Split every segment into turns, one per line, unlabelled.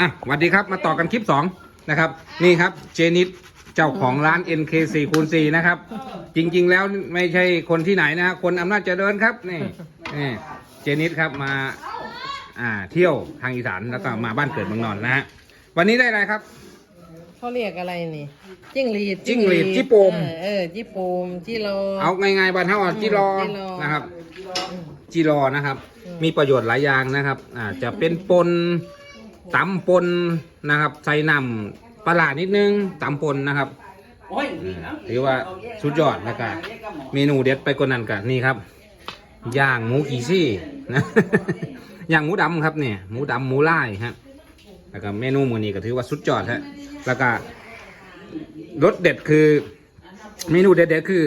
อะสวัสดีครับมาต่อกันคลิปสองนะครับ นี่ครับเจนิดเจ้าของร้าน NK4 คูณ4นะครับ จริง ๆ แล้วไม่ใช่คนที่ไหนนะฮะคนอำนาจเจริญครับนี่นี่เจนิดครับมาอ่าเที่ยวทางอีสานแล้วก็มาบ้านเกิดเมืองนอนนะฮะวันนี้ได้อะไรครับ
เขาเรียกอะไรนี่ จิ้งหรีด
จิ้งหรีดจิโปม
เออเออจิโปมที่เรา
เอาง่ายๆบ้านเฮาอะจิรอ
จิรอ
นะครับ
อืม
จิรอนะครับ
อืม
มีประโยชน์หลายอย่างนะครับอ่าจะเป็นปน ตำปนนะครับใส่น้ำปลาร้านิดนึงตำปนนะครับถือว่าสุดยอดแล้วก็เมนูเด็ดไปกว่านั้นกันนี่ครับย่างหมูกี่ซี่นะ ย่างหมูดำครับเนี่ยหมูดำหมูล่ายฮะแล้วก็เมนูมือนี้ก็ถือว่าสุดยอดฮะแล้วก็รสเด็ดคือ เมนูเด็ดๆคือ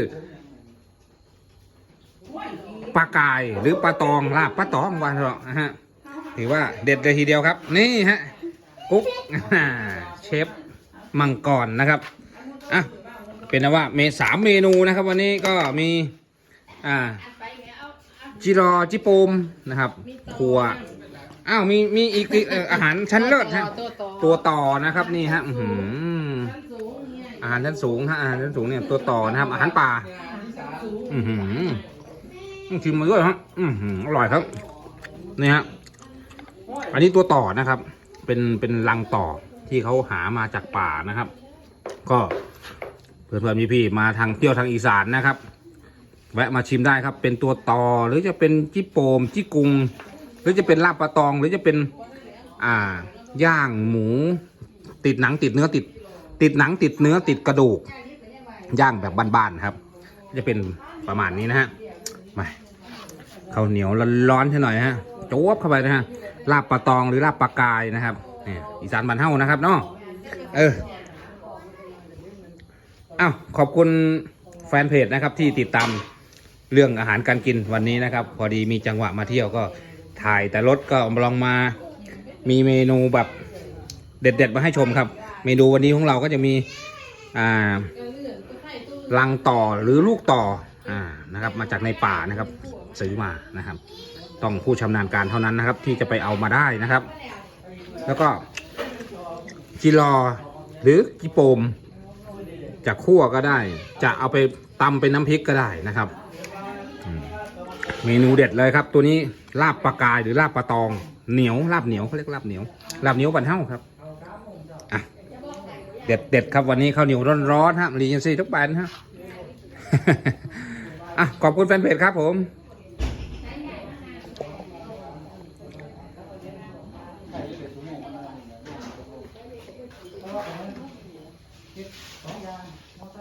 ปลากายหรือปลาตองลาบปลาตองวันเถอะนะฮะ ถือว่าเด็ดเลยทีเดียวครับ นี่ฮะกุ๊กเชฟมังกรนะครับอะเป็นนะว่าเมสามเมนูนะครับ วันนี้ก็มีอ่าจิรอจิโปมนะครับครัวอ้าวมีมีอีกอาหารชั้นเลิศฮะ
ตัวต่อ
นะครับนี่ฮะอื้อาหารชั้นสูงฮะอาหารชั้นสูงเนี่ยตัวต่อนะครับ อาหารป่า อือหือชิมมาด้วยฮะอือหืออร่อยครับนี่ฮะ อันนี้ตัวต่อนะครับ เป็นเป็นรังต่อที่เขาหามาจากป่านะครับ ก็เพื่อนๆมีพี่ๆมาทางเที่ยวทางอีสานนะครับ แวะมาชิมได้ครับ เป็นตัวต่อหรือจะเป็นจิโปมจิกุง หรือจะเป็นลาบปลาตอง หรือจะเป็นอ่าย่างหมู ติดหนังติดเนื้อติด ติดหนังติดเนื้อติดกระดูก ย่างแบบบ้านๆครับ จะเป็นประมาณนี้นะฮะมาข้าวเหนียวร้อนๆใช่หน่อยฮะโจ๊บเข้าไปนะฮะ ลาบปลาตองหรือลาบปลากายนะครับนี่อีสานบ้านเฮานะครับเนาะเอออ้าวขอบคุณแฟนเพจนะครับที่ติดตามเรื่องอาหารการกินวันนี้นะครับ พอดีมีจังหวะมาเที่ยวก็ถ่ายแต่รถก็ลองมามีเมนูแบบเด็ดๆมาให้ชมครับ เมนูวันนี้ของเราก็จะมีอ่ารังต่อหรือลูกต่ออ่านะครับ มาจากในป่านะครับ ซื้อมานะครับ ต้องผู้ชำนาญการเท่านั้นนะครับ ที่จะไปเอามาได้นะครับ แล้วก็จิรอหรือจิโปมจะคั่วก็ได้ จะเอาไปตำเป็นน้ำพริกก็ได้นะครับ เมนูเด็ดเลยครับ ตัวนี้ลาบปลากายหรือลาบปลาตองเหนียวลาบเหนียวเขาเรียกลาบเหนียวลาบเหนียวบันเท่าครับเด็ดเด็ดครับวันนี้ข้าวเหนียวร้อนๆฮะรีเจนซี่ทุกแบรนด์ฮะอะขอบคุณแฟนเพจครับผม It's.